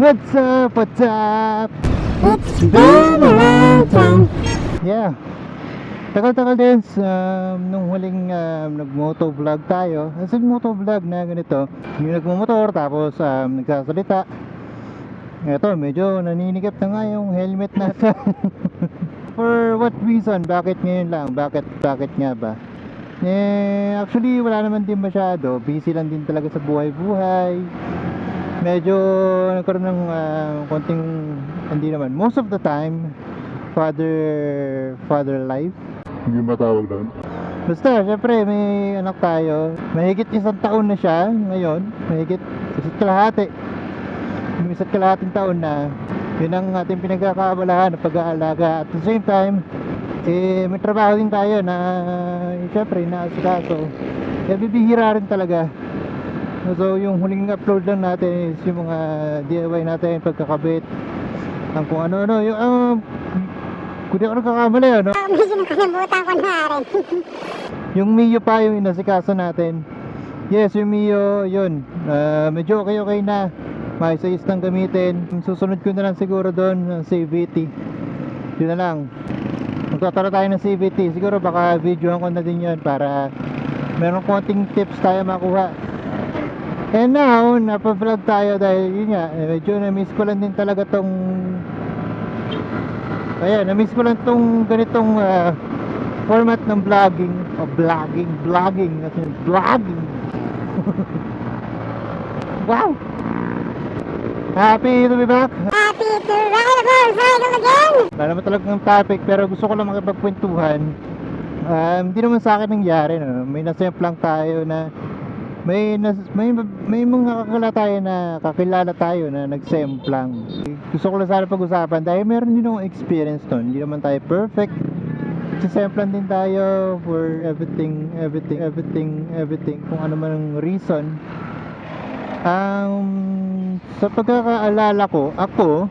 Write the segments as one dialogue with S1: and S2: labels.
S1: What's up? What's up?
S2: It's been a long time.
S1: Yeah. Tagal-tagal din um, nung huling um, nag-moto vlog tayo. As in moto vlog na ganito. Yung nagmumotor tapos um, nagsasalita. Ito, medyo naninigat na nga yung helmet natin. For what reason? Bakit ngayon lang? Bakit, bakit nga ba? Eh, actually, wala naman din masyado. Busy lang din talaga sa buhay-buhay. Medyo nagkaroon ng ah, konting, hindi naman, most of the time, father, father life.
S3: Hindi matawag doon.
S1: Basta, syempre, may anak tayo. Mahigit isang taon na siya ngayon. Mahigit isa't kalahati. Yung isa't kalahating taon na, yun ang ating pinagkakaabalahan ng pag-aalaga. At the same time, eh, may trabaho din tayo na, eh, syempre, naasikaso. Kaya bibihira rin talaga. So, yung huling upload lang natin is yung mga DIY natin, pagkakabit, ang kung ano-ano. Yung, um, kung di ako nagkakamali, ano?
S2: Ah, medyo nakalimutan ko na rin.
S1: Yung Mio pa yung inasikaso natin. Yes, yung Mio, yun. Ah, medyo okay-okay na. May sayos nang gamitin. Susunod ko na lang siguro doon ng CVT. Yun na lang. Magtatara tayo ng CVT. Siguro baka videoan ko na din yun para meron konting tips tayo makuha. And now, napa-vlog tayo dahil yun nga, eh, medyo na-miss ko lang din talaga tong Ayan, na-miss ko lang tong ganitong ah, format ng vlogging. O vlogging, vlogging kasi vlogging. Wow! Happy to be back.
S2: Happy to ride a motorcycle again.
S1: wala naman talagang topic pero gusto ko lang makipagkwentuhan. Um, hindi naman sa akin nangyari no? may nasemp lang tayo na may, nas, may may mga kakilala tayo na kakilala tayo na nag-semp lang gusto ko lang sana pag-usapan dahil meron din akong experience nun hindi naman tayo perfect Sisemplan din tayo for everything, everything, everything, everything, kung ano man ang reason. Um, sa pagkakaalala ko, ako,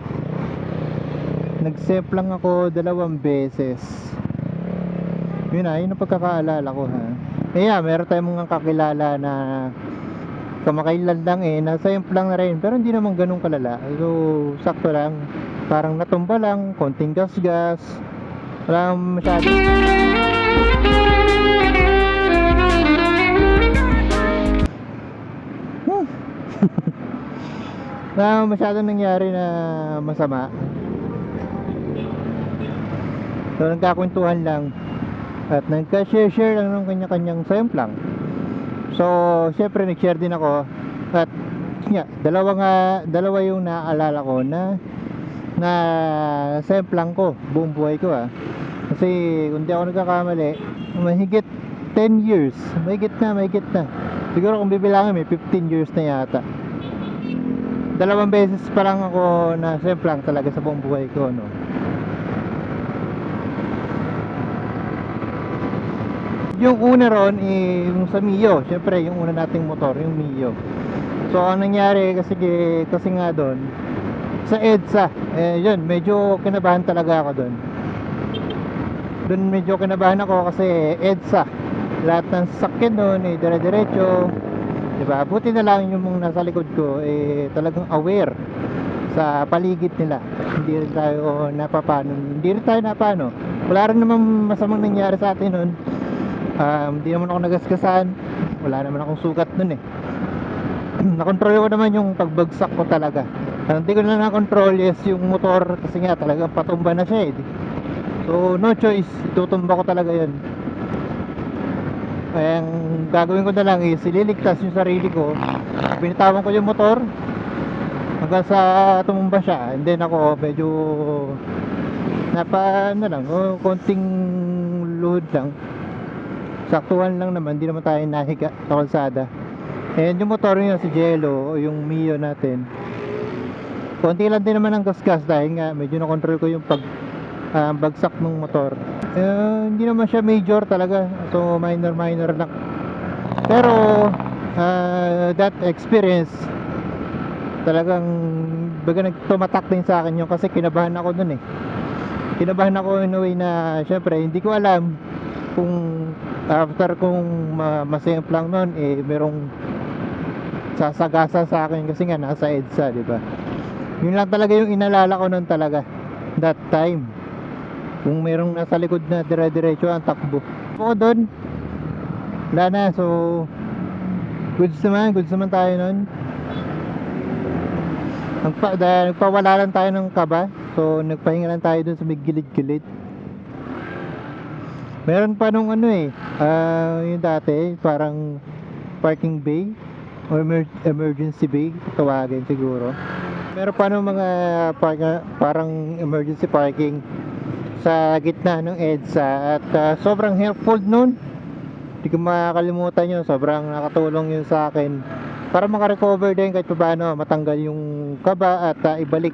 S1: nag-semp lang ako dalawang beses. Yun na, yun ang pagkakaalala ko ha. Yeah, meron tayong mga kakilala na kamakailan lang eh, nasa lang na rin, pero hindi naman ganun kalala. So, sakto lang. Parang natumba lang, konting gas-gas, wala masyado. Hmm. Wala masyadong nangyari na masama. So nagkakwentuhan lang at nagka-share-share lang ng kanya-kanyang semplang. So, syempre nag-share din ako at nga, dalawa nga, dalawa yung naaalala ko na na semplang ko buong buhay ko ah. Kasi kung di ako nagkakamali, mahigit 10 years, mahigit na, mahigit na. Siguro kung bibilangin may 15 years na yata. Dalawang beses pa lang ako na semplang talaga sa buong buhay ko no. Yung una ron, eh, yung sa Mio, syempre yung una nating motor, yung Mio. So ang nangyari kasi kasi nga doon sa EDSA, eh yun, medyo kinabahan talaga ako doon. Doon medyo kinabahan ako kasi EDSA. Lahat ng sasakyan doon eh dire-diretso. 'Di ba? Buti na lang yung mga nasa likod ko eh talagang aware sa paligid nila. Hindi rin tayo napapano. Hindi rin tayo napano. Wala rin naman masamang nangyari sa atin noon. Um, hindi naman ako nagasgasan. Wala naman akong sugat noon eh. nakontrol ko naman yung pagbagsak ko talaga. Ang hindi ko na na-control is yung motor kasi nga talagang patumba na siya eh. So no choice, itutumba ko talaga yun. Kaya ang gagawin ko na lang is ililigtas yung sarili ko. Binitawan ko yung motor hanggang sa tumumba siya. And then ako medyo napa ano lang, oh, konting load lang. Saktuhan lang naman, hindi naman tayo nahiga sa kalsada. And yung motor niya si Jello o yung Mio natin. Konti lang din naman ang gasgas dahil nga medyo na-control ko yung pag ah, bagsak ng motor. Eh, hindi naman siya major talaga. So minor minor lang. Pero ah, that experience talagang baga nagtumatak din sa akin yung kasi kinabahan ako dun eh. Kinabahan ako in a way na syempre hindi ko alam kung after kung ma masemplang nun eh merong sasagasa sa akin kasi nga nasa EDSA, di ba? Yun lang talaga yung inalala ko nun talaga. That time. Kung merong nasa likod na dire-diretso ang takbo. Ako doon. Wala na. So, goods naman. Goods naman tayo nun. Nagpa, dahil nagpawala lang tayo ng kaba. So, nagpahinga lang tayo dun sa may gilid-gilid. Meron pa nung ano eh. ah, yung dati, parang parking bay or emer- emergency bay tawagin siguro meron pa nung mga park- parang emergency parking sa gitna ng EDSA at ah, sobrang helpful nun hindi ko makakalimutan yun sobrang nakatulong yun sa akin para makarecover din kahit paano matanggal yung kaba at ah, ibalik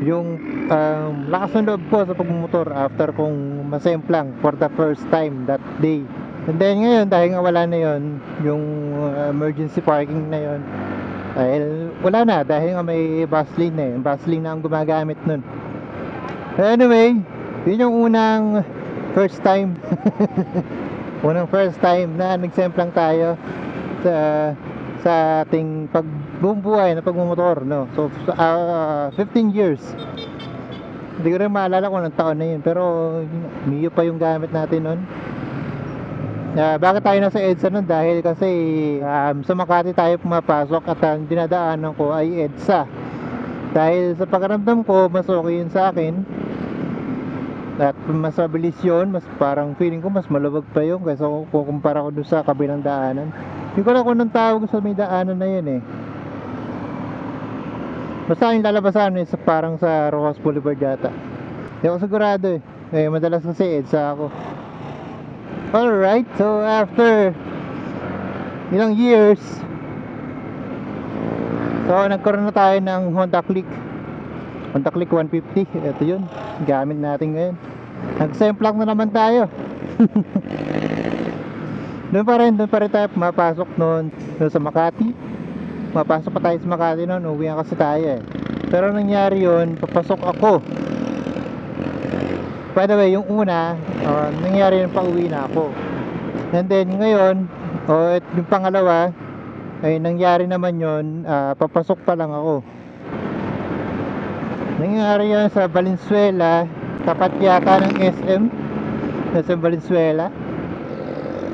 S1: yung um, lakas ng loob ko sa pagmumotor after kong masemplang for the first time that day And then ngayon dahil nga wala na yon yung uh, emergency parking na yon dahil wala na dahil nga may bus lane na eh. Bus lane na ang gumagamit nun. Anyway, yun yung unang first time. unang first time na nagsemplang tayo sa sa ating pagbumubuhay na pagmumotor no. So uh, 15 years. Hindi ko rin maalala kung anong taon na yun pero Mio pa yung gamit natin nun. Ah, bakit tayo nasa EDSA nun? Dahil kasi um, sa Makati tayo pumapasok at ang dinadaanan ko ay EDSA. Dahil sa pakaramdam ko, mas okay yun sa akin. At mas mabilis yun, mas parang feeling ko mas maluwag pa yun kaysa kukumpara ko dun sa kabilang daanan. Hindi ko lang kung anong tawag sa may daanan na yun eh. Basta yung lalabasan eh, sa, parang sa Rojas Boulevard yata. Hindi ako sigurado eh. Eh, madalas kasi EDSA ako. Alright, so after ilang years, so nagkaroon na tayo ng Honda Click. Honda Click 150, ito yun, gamit natin ngayon. Nag-semplang na naman tayo. doon pa rin, doon pa rin tayo pumapasok noon, doon sa Makati. Mapasok pa tayo sa Makati noon, uwi kasi tayo eh. Pero nangyari yun, papasok ako By the way, yung una, uh, nangyari yung pauwi na ako. And then ngayon, oh, at yung pangalawa, ay nangyari naman yon papasok pa lang ako. Nangyari yan sa Valenzuela, tapat yata ng SM, sa Valenzuela.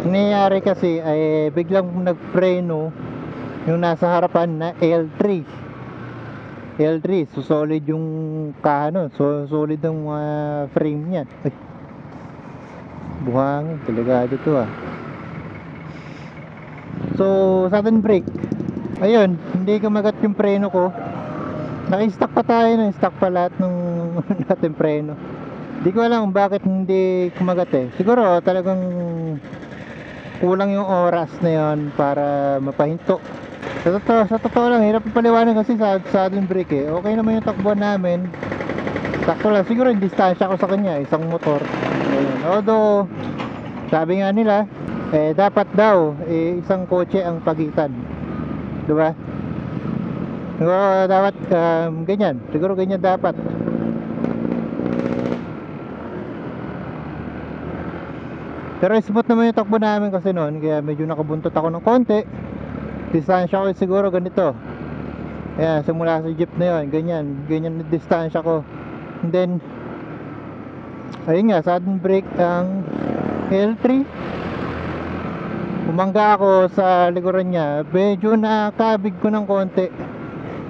S1: Ang nangyari kasi ay biglang nagpreno yung nasa harapan na L3. L3, so solid yung kahano, so solid ang mga frame niya. Ay. Buhangin, delikado to ah. So, sudden brake. Ayun, hindi kumagat yung preno ko. Naka-stock pa tayo, na-stock pa lahat ng natin preno. Hindi ko alam bakit hindi kumagat eh. Siguro talagang kulang yung oras na yon para mapahinto. Sa totoo, sa totoo lang, hirap paliwanag kasi sa sudden brake eh. Okay naman yung takbo namin. Sakto lang. Siguro yung distansya ko sa kanya, isang motor. Ayun. Although, sabi nga nila, eh, dapat daw, eh, isang kotse ang pagitan. Diba? Siguro dapat um, ganyan. Siguro ganyan dapat. Pero smooth naman yung takbo namin kasi noon, kaya medyo nakabuntot ako ng konti distansya ko siguro ganito. Ayan simula sa jeep na yon ganyan ganyan na distansya ko. And then ayun nga sudden brake ang L3 umangga ako sa likuran niya. Medyo nakabig ko ng konti.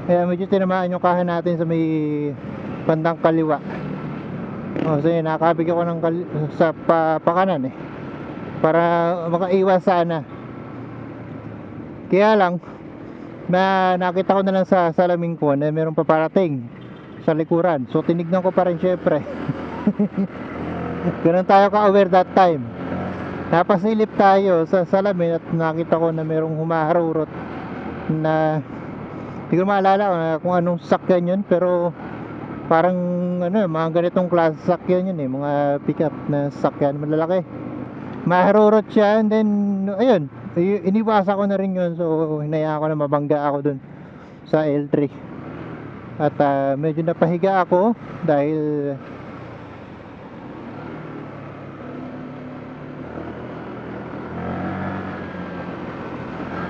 S1: Kaya medyo tinamaan yung kahan natin sa may bandang kaliwa. Oh, so yun nakabig ako ng sa pa, pakanan eh. Para makaiwas sana kaya lang, na nakita ko na lang sa salamin ko na meron pa parating sa likuran. So tinignan ko pa rin syempre. Ganun tayo ka-aware that time. Napasilip tayo sa salamin at nakita ko na merong humaharurot na hindi ko maalala kung anong sakyan yun pero parang ano mga ganitong klase sakyan yun eh mga pickup na sakyan malalaki maharurot siya and then ayun i- iniwasa ko na rin yun so hinayaan ko na mabangga ako dun sa L3 at ah, medyo napahiga ako dahil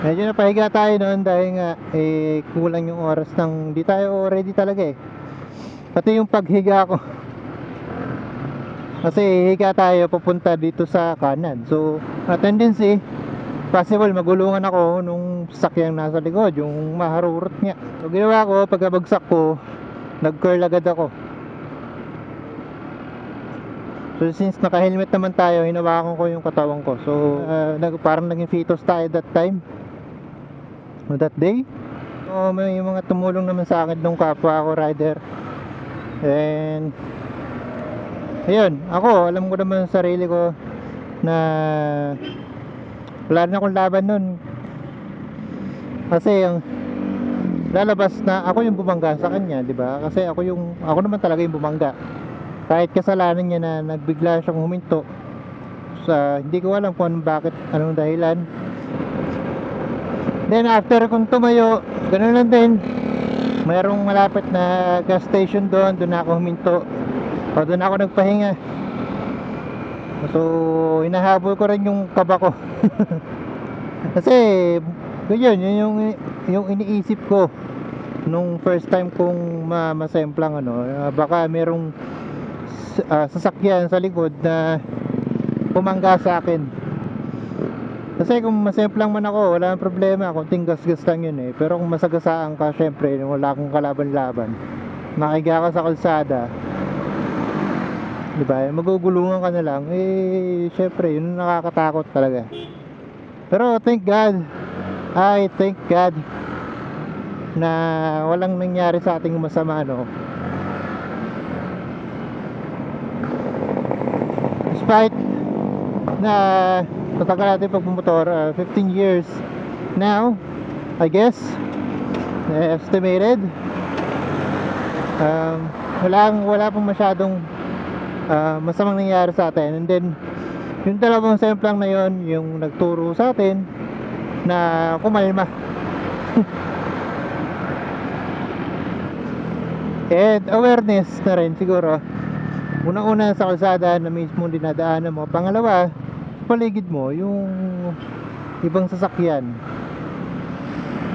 S1: Medyo napahiga tayo noon dahil nga eh kulang yung oras ng di tayo ready talaga eh. Pati yung paghiga ko. Kasi higa tayo papunta dito sa kanan. So, na tendency possible magulungan ako nung sakyang nasa likod, yung maharurot niya. So, ginawa ko, pagkabagsak ko, nag-curl agad ako. So, since naka-helmet naman tayo, hinawakan ko yung katawan ko. So, uh, nag, parang naging fetus tayo that time. On that day. So, may mga tumulong naman sa akin nung kapwa ko rider. And, ayun, ako, alam ko naman sa sarili ko na wala na akong laban nun. Kasi yung lalabas na ako yung bumangga sa kanya, 'di ba? Kasi ako yung ako naman talaga yung bumangga. Kahit kasalanan niya na nagbigla siyang huminto sa hindi ko alam kung anong bakit, anong dahilan. Then after kong tumayo, ganun lang din. Mayroong malapit na gas station doon, doon ako huminto. O doon ako nagpahinga. So, hinahabol ko rin yung kaba ko. Kasi, yun, yun yung, yung iniisip ko nung first time kong ma masemplang ano, ah, baka merong ah, sasakyan sa likod na pumangga sa akin. Kasi kung masemplang man ako, wala nang problema, konting gas-gas lang yun eh. Pero kung masagasaan ka, syempre, wala akong kalaban-laban. Nakiga ka sa kalsada, di ba? Magugulungan ka na lang, eh, syempre, yun nakakatakot talaga. Pero thank God, I thank God na walang nangyari sa ating masama, no? Despite na tatagal natin pagmumotor, uh, 15 years now, I guess, uh, estimated. Um, wala, wala pong masyadong ah, masamang nangyari sa atin. And then, yung dalawang semplang na yon yung nagturo sa atin na kumalma. And awareness na rin siguro. Unang-una sa kalsada na mismo dinadaanan mo. Pangalawa, paligid mo, yung ibang sasakyan.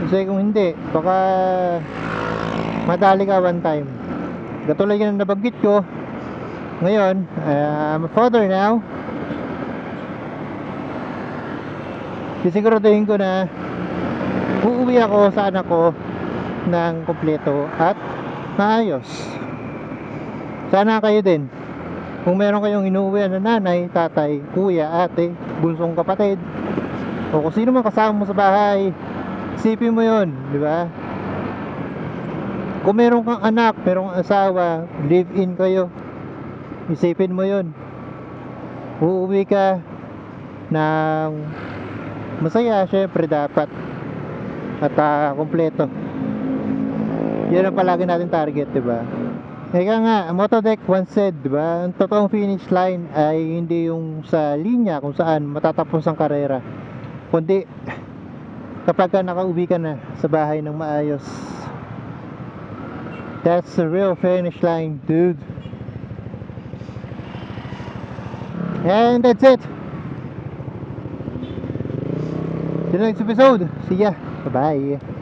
S1: Kasi kung hindi, baka madali ka one time. Katulad yan ang nabanggit ko, ngayon, I'm a father now. Sisiguraduhin ko na uuwi ako sa anak ko ng kompleto at maayos. Sana kayo din. Kung meron kayong inuwi na nanay, tatay, kuya, ate, bunsong kapatid, o kung sino man kasama mo sa bahay, isipin mo yon, di ba? Kung meron kang anak, meron kang asawa, live in kayo, isipin mo yon. Uuwi ka ng masaya, syempre dapat. At ah, kompleto. Yan ang palagi natin target, di ba? Eka nga, Motodeck once said, di ba? Ang totoong finish line ay hindi yung sa linya kung saan matatapos ang karera. Kundi kapag ka nakauwi ka na sa bahay ng maayos. That's the real finish line, dude. And that's it. Till next episode. See ya. Bye-bye.